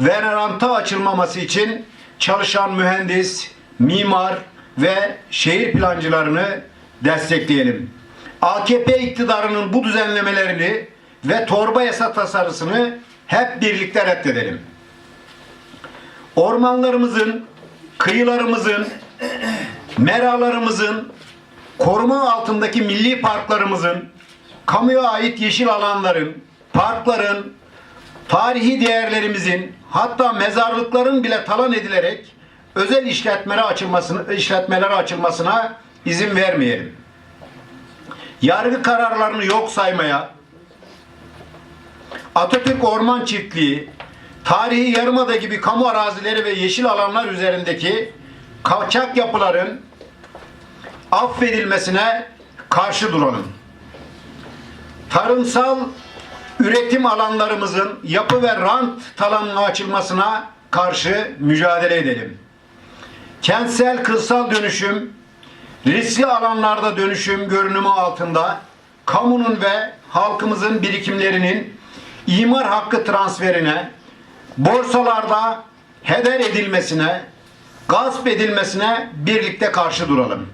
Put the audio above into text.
ve ranta açılmaması için çalışan mühendis, mimar ve şehir plancılarını destekleyelim. AKP iktidarının bu düzenlemelerini ve torba yasa tasarısını hep birlikte reddedelim. Ormanlarımızın, kıyılarımızın, meralarımızın, koruma altındaki milli parklarımızın, kamuya ait yeşil alanların, parkların, tarihi değerlerimizin, hatta mezarlıkların bile talan edilerek özel işletmelere açılmasını, işletmelere açılmasına izin vermeyelim. Yargı kararlarını yok saymaya, Atatürk Orman Çiftliği, tarihi yarımada gibi kamu arazileri ve yeşil alanlar üzerindeki kaçak yapıların affedilmesine karşı duralım. Tarımsal üretim alanlarımızın yapı ve rant talanına açılmasına karşı mücadele edelim. Kentsel kırsal dönüşüm, riskli alanlarda dönüşüm görünümü altında kamunun ve halkımızın birikimlerinin imar hakkı transferine, borsalarda heder edilmesine, gasp edilmesine birlikte karşı duralım.